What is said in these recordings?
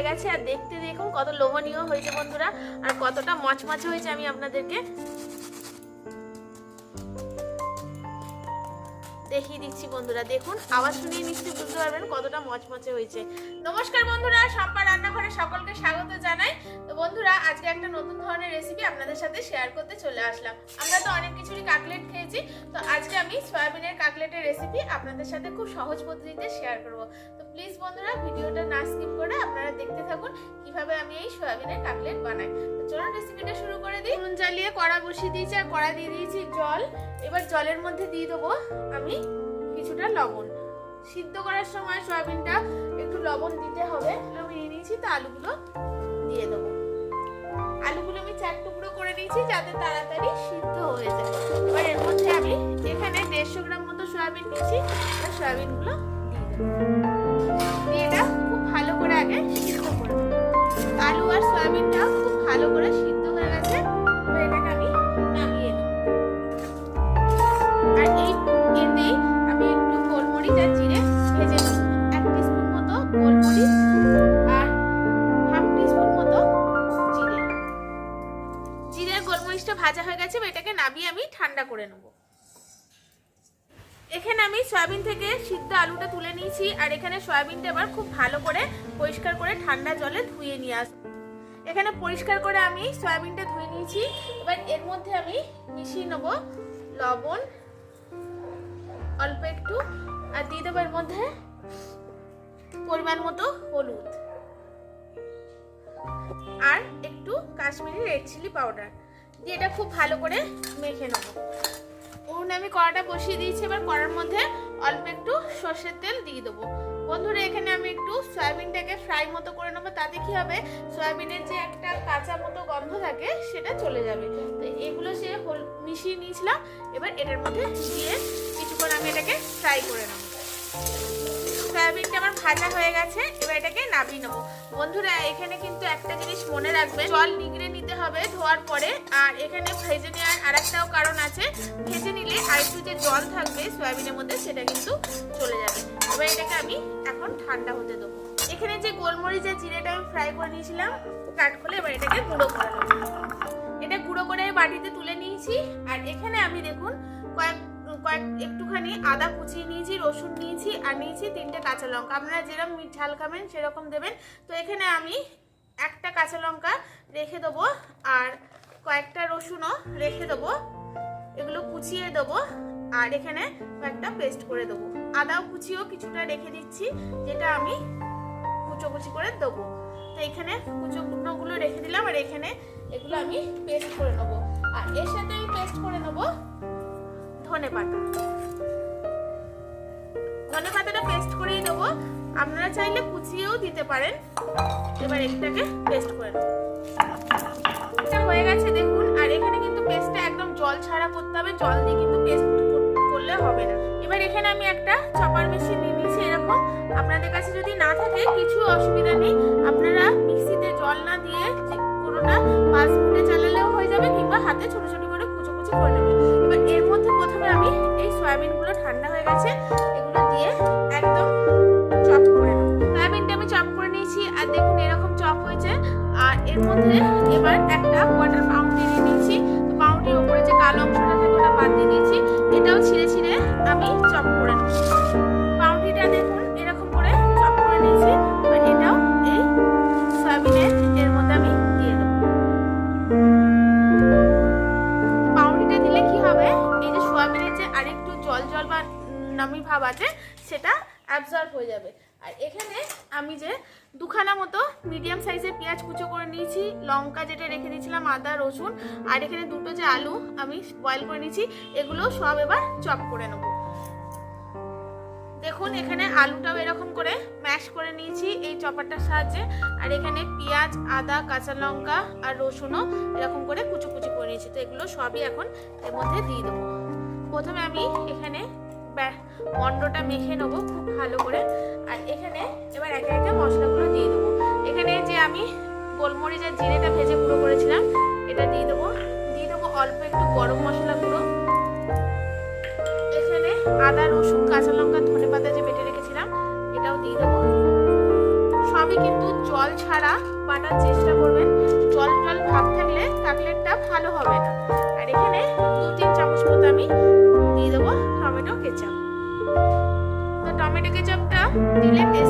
হয়ে গেছে আর দেখতে দেখুন কত লোভনীয় হয়েছে বন্ধুরা আর কতটা মচমচে হয়েছে আমি আপনাদেরকে দেখিয়ে দিচ্ছি বন্ধুরা, দেখুন, আওয়াজ শুনিয়ে নিশ্চয়ই বুঝতে পারবেন কতটা মচমচে হয়েছে। নমস্কার বন্ধুরা, সম্পা রান্নাঘরে সকলকে স্বাগত জানাই। তো বন্ধুরা, আজকে একটা নতুন ধরনের রেসিপি আপনাদের সাথে শেয়ার করতে চলে আসলাম। আমরা তো অনেক কিছুরই কাটলেট খেয়েছি, তো আজকে আমি সয়াবিনের কাটলেটের রেসিপি আপনাদের সাথে খুব সহজ পদ্ধতিতে শেয়ার করব। তো প্লিজ বন্ধুরা, ভিডিওটা না স্কিপ করে আপনারা দেখতে থাকুন কীভাবে আমি এই সয়াবিনের কাটলেট বানাই। তো চলুন রেসিপিটা শুরু করে দিই। নুন জ্বালিয়ে কড়া বসিয়ে দিয়েছি, আর কড়া দিয়ে দিয়েছি জল। এবার জলের মধ্যে দিয়ে দেবো আমি লবণ। সিদ্ধ করার সময় সয়াবিনটা একটু লবণ দিতে হবে। আমি নিয়ে নিয়েছি তো আলুগুলো দিয়ে দেবো। আলুগুলো আমি চার টুকরো করে নিয়েছি যাতে তাড়াতাড়ি সিদ্ধ হয়ে যায়। এবার এর মধ্যে আমি এখানে দেড়শো গ্রাম মতো সয়াবিন নিয়েছি। আর সয়াবিনগুলো দিয়ে দেবো। এটা খুব ভালো করে আগে সিদ্ধ করে। আলু আর সয়াবিনটা খুব ভালো করে গোলমরিচটা ভাজা হয়ে গেছে এটাকে নামিয়ে আমি ঠান্ডা করে নেব। এখানে আমি সয়াবিন থেকে সিদ্ধ আলুটা তুলে নিয়েছি, আর এখানে সয়াবিনটা এবার খুব ভালো করে পরিষ্কার করে ঠান্ডা জলে ধুয়ে নিয়ে আস এখানে পরিষ্কার করে আমি সয়াবিনটা ধুয়ে নিয়েছি, এবার এর মধ্যে আমি মিশিয়ে নেব লবণ, অল্প একটু, আর দিয়ে দেবো এর মধ্যে পরিমাণ মতো হলুদ। আর একটু কাশ্মীরি রেড চিলি পাউডার। দিয়ে এটা খুব ভালো করে মেখে নেব। উনুনে আমি কড়াটা বসিয়ে দিয়েছি, এবার কড়ার মধ্যে অল্প একটু সর্ষের তেল দিয়ে দেবো। বন্ধুরা, এখানে আমি একটু সয়াবিনটাকে ফ্রাই মতো করে নেব, তাতে কি হবে? সয়াবিনের যে একটা কাঁচা মতো গন্ধ থাকে, সেটা চলে যাবে। তো এগুলো সে হোল মিশিয়ে নিয়েছিলাম, এবার এটার মধ্যে দিয়ে কিছুক্ষণ আমি এটাকে ফ্রাই করে নেব। সয়াবিনটা আমার ভাজা হয়ে গেছে, এবার এটাকে নামিয়ে নেব। বন্ধুরা, এখানে কিন্তু একটা জিনিস মনে রাখবে জল নিগড়ে নিতে হবে ধোয়ার পরে। আর এখানে ভেজে নেওয়ার আর একটাও কারণ আছে। ভেজে নিলে আর একটু যে জল থাকবে সয়াবিনের মধ্যে, সেটা কিন্তু চলে যাবে। এবার এটাকে আমি এখন ঠান্ডা হতে দেবো। এখানে যে গোলমরিচ আর জিরেটা আমি ফ্রাই করে নিয়েছিলাম কাট করে এবার এটাকে গুঁড়ো করে এটা গুঁড়ো করে বাটিতে তুলে নিয়েছি। আর এখানে আমি দেখুন, কয়েক কয়েক, একটুখানি আদা কুচিয়ে নিয়েছি, রসুন নিয়েছি, আর নিয়েছি তিনটে কাঁচা লঙ্কা। আপনারা যেরকম ঝাল খাবেন, সেরকম দেবেন। তো এখানে আমি একটা কাঁচা লঙ্কা রেখে দেবো আর কয়েকটা রসুনও রেখে দেবো। এগুলো কুচিয়ে দেবো আর এখানে কয়েকটা পেস্ট করে দেবো। আদাও কুচিও কিছুটা রেখে দিচ্ছি, যেটা আমি কুচো কুচি করে দেবো। তো এখানে কুচো কুটোগুলো রেখে দিলাম আর এখানে এগুলো আমি পেস্ট করে নেব। আর এর সাথে আমি পেস্ট করে নেব ধনে পাতা ধনে পাতাটা পেস্ট করেই দেবো। আপনারা চাইলে কুচিয়েও দিতে পারেন। এবার এটাকে পেস্ট করে এটা হয়ে গেছে দেখুন, আর এখানে কিন্তু পেস্টটা একদম জল ছাড়া করতে হবে, জল দিয়ে কিন্তু পেস্ট করলে হবে না। এবার এখানে আমি একটা চপার মেশিন নিয়ে নিয়েছি এরকম। আপনাদের কাছে যদি না থাকে, কিছু অসুবিধা নেই। আপনারা মিক্সিতে জল না দিয়ে যে কোনোটা পাঁচ মিনিটে চালালেও হয়ে যাবে, কিংবা হাতে ছোট ছোট করে কুচো কুচো করে নেবে। এবার এর মধ্যে প্রথমে আমি এই সয়াবিনগুলো ঠান্ডা হয়ে গেছে। এর মধ্যে এবার একটা কোয়ার্টার পাউন্ড নিয়ে নিয়েছি। তো পাউন্ডির উপরে যে কালো অংশটা থাকে, ওটা বাদ দিয়ে আমি যে দুখানা মতো মিডিয়াম সাইজের পেঁয়াজ কুচো করে নিয়েছি, লঙ্কা যেটা রেখে দিয়েছিলাম, আদা, রসুন, আর এখানে দুটো যে আলু আমি বয়েল করে নিয়েছি, এগুলো সব এবার চপ করে নেব। দেখুন, এখানে আলুটাও এরকম করে ম্যাশ করে নিয়েছি এই চপারটার সাহায্যে, আর এখানে পেঁয়াজ, আদা, কাঁচা লঙ্কা আর রসুনও এরকম করে কুচো কুচো করে নিয়েছি। তো এগুলো সবই এখন এর মধ্যে দিয়ে দেবো। প্রথমে আমি এখানে মন্ডটা মেখে নেব খুব ভালো করে। আর এখানে এবার একে একে মশলাগুলো দিয়ে দেবো। এখানে যে আমি গোলমরিচ আর জিরেটা ভেজে গুঁড়ো করেছিলাম, এটা দিয়ে দেবো। দিয়ে দেবো অল্প একটু গরম মশলা গুঁড়ো। এখানে আদা, রসুন, কাঁচা লঙ্কা, ধনে পাতা যে বেটে রেখেছিলাম, এটাও দিয়ে দেবো। সব সবই কিন্তু জল ছাড়া বাটার চেষ্টা করবেন। জল জল ভাব থাকলে কাটলেটটা ভালো হবে না। আর এখানে দু তিন চামচ মতো আমি দিয়ে দেবো টমেটো কেচাপ। তো টমেটো কেচাপটা দিলে টেস্টটা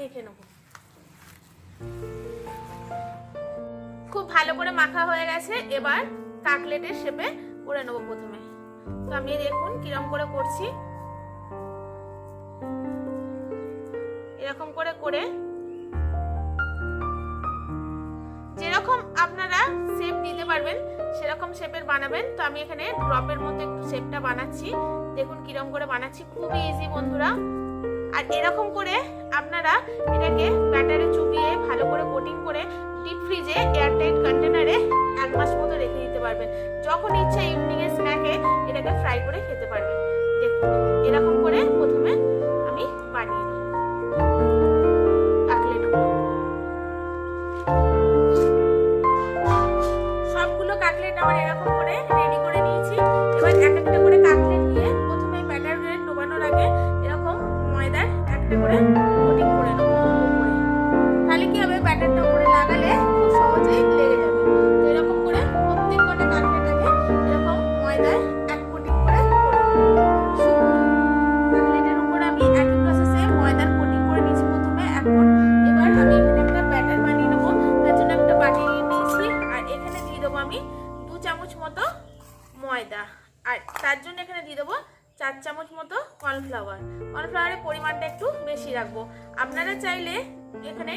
মেখে নেব। খুব ভালো করে মাখা হয়ে গেছে, এবার কাকলেটের শেপে করে নেব প্রথমে। তো আমি দেখুন কিরম করে করছি। এরকম করে করে যেরকম আপনারা শেপ দিতে পারবেন, সেরকম শেপের বানাবেন। তো আমি এখানে ড্রপের মতো একটু শেপটা বানাচ্ছি। দেখুন কিরম করে বানাচ্ছি। খুবই ইজি বন্ধুরা। আর এরকম করে আপনারা এটাকে ব্যাটারে চুবিয়ে ভালো করে কোটিং করে ডিপ ফ্রিজে এয়ারটাইট কন্টেনারে এক মাস মতো রেখে দিতে পারবেন। যখন ইচ্ছা ইভিনিং এর স্ন্যাকে এটাকে ফ্রাই করে খেতে পারবেন। দেখুন, এরকম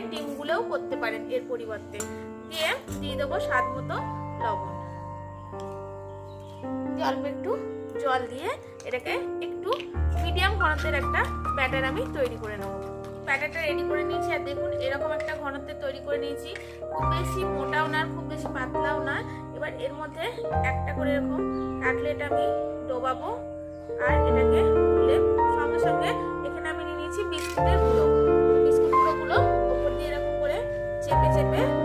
এখানে ডিমগুলোও করতে পারেন এর পরিবর্তে। দিয়ে দিয়ে দেবো স্বাদ মতো লবণ। অল্প একটু জল দিয়ে এটাকে একটু মিডিয়াম ঘনত্বের একটা ব্যাটার আমি তৈরি করে নেব। ব্যাটারটা রেডি করে নিয়েছি আর দেখুন এরকম একটা ঘনত্বের তৈরি করে নিয়েছি। খুব বেশি মোটাও না, খুব বেশি পাতলাও না। এবার এর মধ্যে একটা করে এরকম কাটলেট আমি ডোবাবো। আর এটাকে তুলে সঙ্গে সঙ্গে এখানে আমি নিয়ে নিয়েছি বিস্কুটের গুঁড়ো। চেপে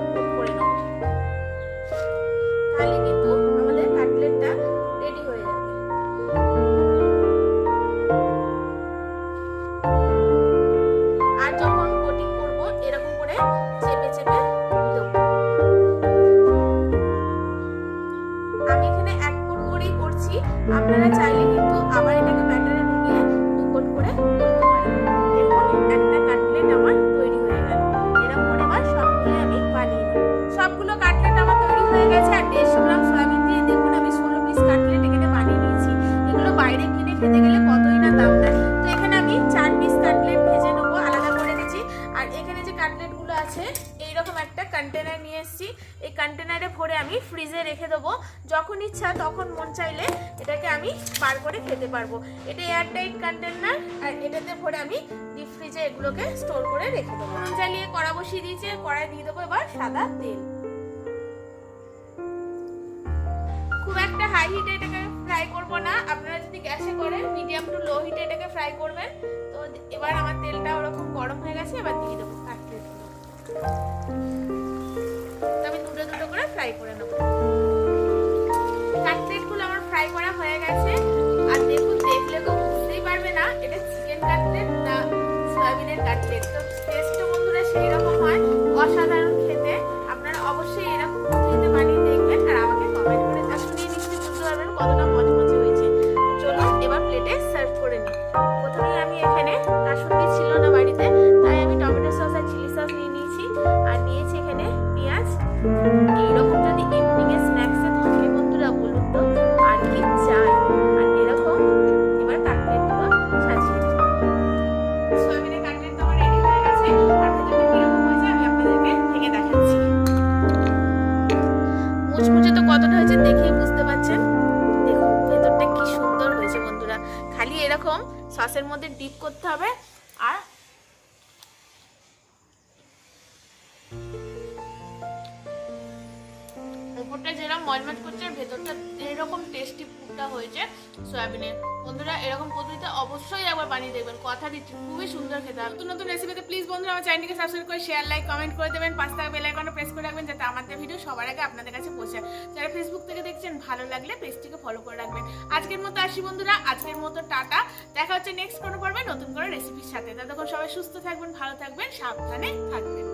কন্টেনারে ভরে আমি ফ্রিজে রেখে দেবো। যখন ইচ্ছা তখন মন চাইলে এটাকে আমি বার করে খেতে পারব। এটা এয়ারটাইট কন্টেনার আর এটাতে ভরে আমি ডিপ ফ্রিজে এগুলোকে স্টোর করে রেখে দেবো। জ্বালিয়ে কড়া বসিয়ে দিয়েছি কড়াই দিয়ে দেবো এবার সাদা তেল। খুব একটা হাই হিটে এটাকে ফ্রাই করব না। আপনারা যদি গ্যাসে করেন মিডিয়াম টু লো হিটে এটাকে ফ্রাই করবেন। তো এবার আমার তেলটা ওরকম গরম হয়ে গেছে, এবার দিয়ে দেবো। ফ্রাই করে নেব। কাটলেটগুলো আমার ফ্রাই করা হয়ে গেছে। আর দেখুন দেখলে তো বুঝতেই পারবে না, এটা চিকেন কাটলেট না সয়াবিনের কাটলেট তো টেস্টটা বন্ধুরা সেই রকম হয়, অসাধারণ খেতে। আপনারা অবশ্যই এরকম পদ্ধতিতে বানিয়ে দেখবেন আর আমাকে কমেন্ট করে শুনিয়ে নিশ্চয়ই বুঝতে পারবেন কতটা মচমচে হয়েছে। চলুন, এবার প্লেটে সার্ভ করে নিই। প্রথমেই আমি এখানে কাসুন্দি ছিল না বাড়িতে, তাই আমি টমেটো সস আর চিলি সস নিয়ে নিয়েছি। আর নিয়েছি এখানে পেঁয়াজ। সসের মধ্যে ডিপ করতে হবে। পদ্ধতিতে অবশ্যই একবার বানিয়ে দেখবেন। কথা দিচ্ছি, খুবই সুন্দর খেতে। নতুন নতুন রেসিপিতে প্লিজ বন্ধুরা আমার চ্যানেলকে সাবস্ক্রাইব করে শেয়ার লাইক কমেন্ট করে দেবেন। পাঁচ টাকা বেল আইকনটা প্রেস করে রাখবেন, যাতে আমাদের ভিডিও সবার আগে আপনাদের কাছে পৌঁছায়। যারা ফেসবুক থেকে দেখছেন, ভালো লাগলে পেজটিকে ফলো করে রাখবেন। আজকের মতো আসি বন্ধুরা, আজকের মতো টাটা। দেখা হচ্ছে নেক্সট কোনো পর্বে নতুন করে রেসিপির সাথে। ততক্ষণ সবাই সুস্থ থাকবেন, ভালো থাকবেন, সাবধানে থাকবেন।